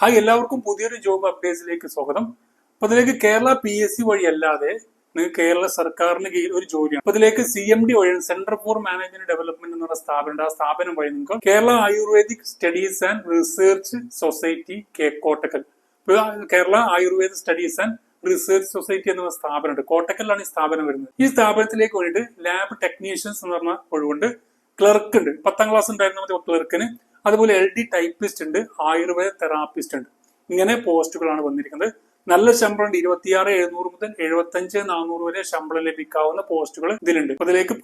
Hi എല്ലാവർക്കും പുതിയൊരു job അപ്ഡേറ്റ്സിലേക്ക് സ്വാഗതം. അപ്പൊ അതിലേക്ക് കേരള പി എസ് സി വഴി അല്ലാതെ നിങ്ങൾക്ക് കേരള സർക്കാരിന് കീഴിൽ ഒരു ജോലിയാണ്. അപ്പൊ ഇതിലേക്ക് സി എം ഡി വഴി സെന്റർ ഫോർ മാനേജ്മെന്റ് ഡെവലപ്മെന്റ് എന്നുള്ള സ്ഥാപനം ആ സ്ഥാപനം വഴി നിങ്ങൾക്ക് Kerala Ayurvedic studies and research society K Kottakkal. Kerala Ayurveda studies and research society എന്ന സ്ഥാപനമുണ്ട്. കോട്ടക്കലിലാണ് ഈ സ്ഥാപനം വരുന്നത്. ഈ സ്ഥാപനത്തിലേക്ക് വേണ്ടിയിട്ട് ലാബ് ടെക്നീഷ്യൻസ് എന്ന് പറഞ്ഞ ഒഴിവുണ്ട്. ക്ലർക്ക് ഉണ്ട്. പത്താം ക്ലാസ് ഉണ്ടായിരുന്ന മതി ക്ലർക്കിന് അതുപോലെ എൽ ഡി ടൈപ്പിസ്റ്റ് ഉണ്ട് ആയുർവേദ തെറാപ്പിസ്റ്റ് ഉണ്ട്. ഇങ്ങനെ പോസ്റ്റുകളാണ് വന്നിരിക്കുന്നത്. നല്ല ശമ്പളം ഇരുപത്തിയാറ് എഴുന്നൂറ് മുതൽ എഴുപത്തഞ്ച് നാനൂറ് വരെ ശമ്പളം ലഭിക്കാവുന്ന പോസ്റ്റുകൾ ഇതിലുണ്ട്. അതിലേക്ക്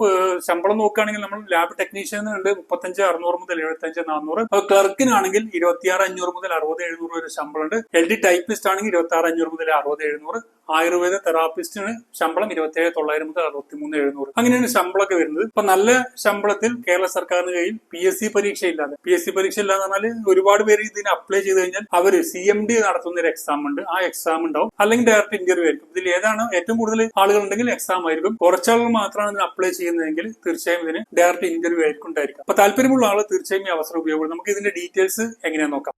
ശമ്പളം നോക്കുകയാണെങ്കിൽ നമ്മൾ ലാബ് ടെക്നീഷ്യൻ ഉണ്ട് മുപ്പത്തഞ്ച് അറുന്നൂറ് മുതൽ എഴുപത്തഞ്ച് നാനൂറ് അപ്പൊ ക്ലർക്കിനാണെങ്കിൽ ഇരുപത്തിയാറ് അഞ്ഞൂറ് മുതൽ അറുപത് എഴുന്നൂറ് വരെ ശമ്പളം ഉണ്ട്. എൽ ഡി ടൈപ്പിസ്റ്റ് ആണെങ്കിൽ ഇരുപത്തി ആറ് അഞ്ഞൂറ് മുതൽ അറുപത് എഴുന്നൂറ്. ആയുർവേദ തെറാപ്പിസ്റ്റിന് ശമ്പളം ഇരുപത്തി ഏഴ് തൊള്ളായിരം മുതൽ അറുപത്തി മൂന്ന് എഴുന്നൂറ്. അങ്ങനെയാണ് ശമ്പളമൊക്കെ വരുന്നത്. ഇപ്പൊ നല്ല ശമ്പളത്തിൽ കേരള സർക്കാരിന് കയ്യിൽ പി എസ് സി പരീക്ഷ ഇല്ലാതെ. പി എസ് സി പരീക്ഷ ഇല്ലാന്ന് പറഞ്ഞാൽ ഒരുപാട് പേര് ഇതിന് അപ്ലൈ ചെയ്ത് കഴിഞ്ഞാൽ അവർ സി എം ഡി നടത്തുന്ന ഒരു എക്സാം ഉണ്ട്. ആ എക്സാം ഉണ്ടാവും. അല്ലെങ്കിൽ ഡയറക്റ്റ് ഇന്റർവ്യൂ ആയിരിക്കും. ഇതിൽ ഏതാണ് ഏറ്റവും കൂടുതൽ ആളുകൾ ഉണ്ടെങ്കിൽ എക്സാം ആയിരിക്കും. കുറച്ചാളുകൾ മാത്രമാണ് ഇതിന് അപ്ലൈ ചെയ്യുന്നതെങ്കിൽ തീർച്ചയായും ഇതിന് ഡയറക്റ്റ് ഇന്റർവ്യൂ ആയിരിക്കും ഉണ്ടായിരിക്കും അപ്പൊ താല്പര്യമുള്ള ആൾ തീർച്ചയായും ഈ അവസരം ഉപയോഗപ്പെടും. നമുക്ക് ഇതിന്റെ ഡീറ്റെയിൽസ് എങ്ങനെയാ നോക്കാം.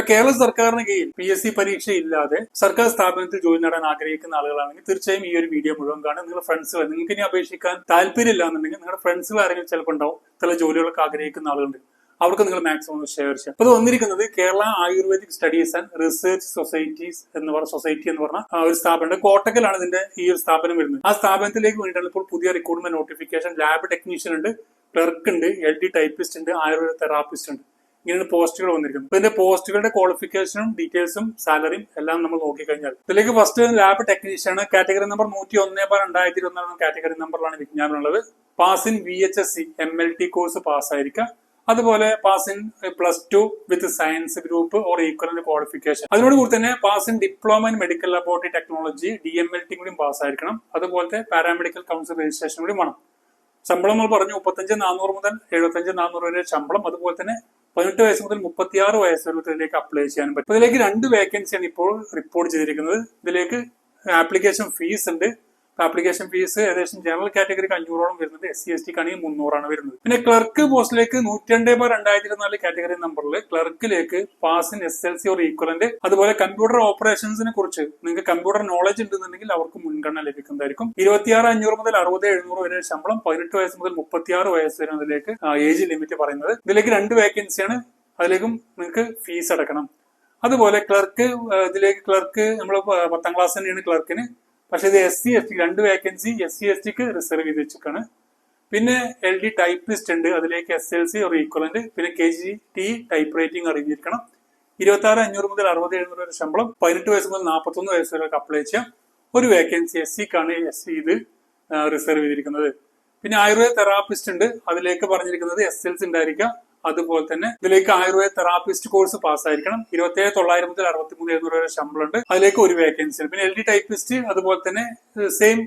ഇപ്പൊ കേരള സർക്കാരിന് കീഴിൽ പി എസ് സി പരീക്ഷ ഇല്ലാതെ സർക്കാർ സ്ഥാപനത്തിൽ ജോലി നേടാൻ ആഗ്രഹിക്കുന്ന ആളുകളാണെങ്കിൽ തീർച്ചയായും ഈ ഒരു വീഡിയോ മുഴുവൻ കാണുക നിങ്ങൾ ഫ്രണ്ട്സുകൾ നിങ്ങൾക്ക് ഇനി അപേക്ഷിക്കാൻ താല്പര്യമില്ല എന്നുണ്ടെങ്കിൽ നിങ്ങളുടെ ഫ്രണ്ട്സ് ആരെങ്കിലും ചിലപ്പോൾ ഉണ്ടാവും ചില ജോലികളൊക്കെ ആഗ്രഹിക്കുന്ന ആളുകളുണ്ട്. അവർക്ക് നിങ്ങൾ മാക്സിമം ഷെയർ ചെയ്യാം അപ്പൊ ഇത് വന്നിരിക്കുന്നത് Kerala Ayurvedic studies and research societies എന്ന് പറഞ്ഞ സൊസൈറ്റി എന്ന് പറഞ്ഞ ഒരു സ്ഥാപനം കോട്ടക്കലാണ് ഇതിന്റെ ഈ ഒരു സ്ഥാപനം വരുന്നത്. ആ സ്ഥാപനത്തിലേക്ക് വേണ്ടിയിട്ടാണ് ഇപ്പോൾ പുതിയ റിക്രൂട്ട്മെന്റ് നോട്ടിഫിക്കേഷൻ ലാബ് ടെക്നീഷ്യൻ ഉണ്ട് ക്ലർക്ക് ഉണ്ട് എൽ ഡി ടൈപ്പിസ്റ്റ് ഉണ്ട് ആയുർവേദ തെറാപ്പിസ്റ്റ് ഉണ്ട്. ഇങ്ങനെയാണ് പോസ്റ്റുകൾ വന്നിരിക്കുന്നു. അപ്പൊ ഇതിന്റെ പോസ്റ്റുകളുടെ ക്വാളിഫിക്കേഷനും ഡീറ്റെയിൽസും സാലറിയും എല്ലാം നമ്മൾ നോക്കിക്കഴിഞ്ഞാൽ ഇതിലേക്ക് first lab technician category number നൂറ്റി ഒന്ന് ബാർ രണ്ടായിരത്തി ഇരുപത്തി കാറ്റഗറി നമ്പറിലാണ് വിജ്ഞാനം ഉള്ളത് pass in V H S C M L T course പാസ്സായിരിക്കുക അതുപോലെ pass in plus two with science group or equivalent qualification അതിനോട് കൂടി തന്നെ pass in diploma in medical laboratory technology D M L T കൂടി പാസ്സായിരിക്കണം അതുപോലത്തെ paramedical council registration കൂടി വേണം. ശമ്പളം നമ്മൾ പറഞ്ഞു മുപ്പത്തഞ്ച് നാനൂറ് മുതൽ എഴുപത്തഞ്ച് നാനൂറ് വരെ ശമ്പളം. അതുപോലെ തന്നെ പതിനെട്ട് വയസ്സ് മുതൽ മുപ്പത്തിയാറ് വയസ്സ് വരെ ഇതിലേക്ക് അപ്ലൈ ചെയ്യാൻ പറ്റും. ഇതിലേക്ക് രണ്ട് വേക്കൻസിയാണ് ഇപ്പോൾ റിപ്പോർട്ട് ചെയ്തിരിക്കുന്നത്. ഇതിലേക്ക് ആപ്ലിക്കേഷൻ ഫീസ് ഉണ്ട്. ആപ്ലിക്കേഷൻ ഫീസ് ഏകദേശം ജനറൽ കാറ്റഗറിക്ക് അഞ്ഞൂറോളം വരുന്നത് എസ് സി എസ് ടിക്ക് ആണെങ്കിൽ മുന്നൂറാണ് വരുന്നത്. പിന്നെ ക്ലർക്ക് പോസ്റ്റിലേക്ക് നൂറ്റി രണ്ട് ബാർ രണ്ടായിരത്തി ഇരുപത്തിനാല് കാറ്റഗറി നമ്പറിൽ ക്ലർക്കിലേക്ക് pass in S L C or equivalent അതുപോലെ കമ്പ്യൂട്ടർ ഓപ്പറേഷൻസിനെ കുറിച്ച് നിങ്ങൾക്ക് കമ്പ്യൂട്ടർ നോളജ് ഉണ്ടെന്നുണ്ടെങ്കിൽ അവർക്ക് മുൻഗണന ലഭിക്കുന്നതായിരിക്കും. ഇരുപത്തിയാറ് അഞ്ഞൂറ് മുതൽ അറുപത് എഴുന്നൂറ് വരെ ശമ്പളം പതിനെട്ട് വയസ്സ് മുതൽ മുപ്പത്തിയാറ് വയസ്സ് വരെ അതിലേക്ക് ഏജ് ലിമിറ്റ് പറയുന്നത്. ഇതിലേക്ക് രണ്ട് വേക്കൻസിയാണ് അതിലേക്കും നിങ്ങൾക്ക് ഫീസ് അടക്കണം. അതുപോലെ ക്ലർക്ക് ഇതിലേക്ക് ക്ലർക്ക് നമ്മൾ പത്താം ക്ലാസ് തന്നെയാണ് ക്ലർക്കിന് പക്ഷെ ഇത് എസ് സി എസ് ടി രണ്ട് വേക്കൻസി എസ് സി എസ് ടിക്ക് റിസർവ് ചെയ്ത് വെച്ചിട്ടാണ് പിന്നെ എൽ ഡി ടൈപ്പിസ്റ്റ് ഉണ്ട്. അതിലേക്ക് എസ് എൽ സി ഒരു ഈക്വലന്റ് പിന്നെ K G T type writing അറിഞ്ഞിരിക്കണം. ഇരുപത്തി ആറ് അഞ്ഞൂറ് മുതൽ അറുപത് എഴുന്നൂറ് വരെ ശമ്പളം പതിനെട്ട് വയസ്സ് മുതൽ നാൽപ്പത്തൊന്ന് വയസ്സ് വരെ അപ്ലൈ ചെയ്യാം. ഒരു വേക്കൻസി എസ് സിക്കാണ് എസ് സി ഇത് റിസർവ് ചെയ്തിരിക്കുന്നത്. പിന്നെ ആയുർവേദ തെറാപ്പിസ്റ്റ് ഉണ്ട്. അതിലേക്ക് പറഞ്ഞിരിക്കുന്നത് എസ് എൽ സി ഉണ്ടായിരിക്കാം. അതുപോലെ തന്നെ ഇതിലേക്ക് ആയുർവേദ തെറാപ്പിസ്റ്റ് കോഴ്സ് പാസ്സായിരിക്കണം ഇരുപത്തേഴ് തൊള്ളായിരം മുതൽ അറുപത്തി മൂന്ന് എഴുന്നൂറ് വരെ ശമ്പളം ഉണ്ട്. അതിലേക്ക് ഒരു വേക്കൻസി പിന്നെ എൽ ഡി ടൈപ്പിസ്റ്റ് അതുപോലെ തന്നെ സെയിം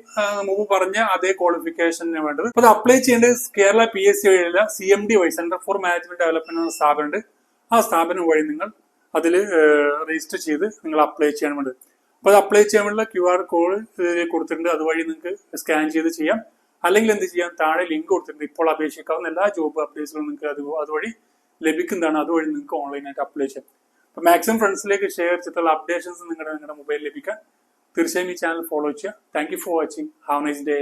മുമ്പ് പറഞ്ഞ അതേ ക്വാളിഫിക്കേഷന് വേണ്ടത്. അത് അപ്ലൈ ചെയ്യേണ്ടത് കേരള പി എസ് സി വഴിയല്ല സി എം ഡി വഴി സെന്റർ ഫോർ മാനേജ്മെന്റ് ഡെവലപ്മെന്റ് എന്ന സ്ഥാപനമുണ്ട്. ആ സ്ഥാപനം വഴി നിങ്ങൾ അതിൽ രജിസ്റ്റർ ചെയ്ത് നിങ്ങൾ അപ്ലൈ ചെയ്യാൻ വേണ്ടത് അപ്പോൾ അത് അപ്ലൈ ചെയ്യാൻ വേണ്ടിയുള്ള ക്യു ആർ കോഡ് കൊടുത്തിട്ടുണ്ട്. അതുവഴി നിങ്ങൾക്ക് സ്കാൻ ചെയ്ത് ചെയ്യാം. അല്ലെങ്കിൽ എന്ത് ചെയ്യാം? താഴെ ലിങ്ക് കൊടുത്തിട്ടുണ്ട്. ഇപ്പോൾ അപേക്ഷിക്കാവുന്ന എല്ലാ ജോബ് അപ്ഡേറ്റ്സുകളും നിങ്ങൾക്ക് അത് അതുവഴി ലഭിക്കുന്നതാണ്. അതുവഴി നിങ്ങൾക്ക് ഓൺലൈനായിട്ട് അപ്ലൈ ചെയ്യാം. അപ്പൊ മാക്സിമം ഫ്രണ്ട്സിലേക്ക് ഷെയർ ചെയ്തിട്ടുള്ള അപ്ഡേഷൻസ് നിങ്ങളുടെ നിങ്ങളുടെ മൊബൈലിൽ ലഭിക്കാൻ തീർച്ചയായും ഈ ചാനൽ ഫോളോ ചെയ്യുക. Thank you for watching have nice day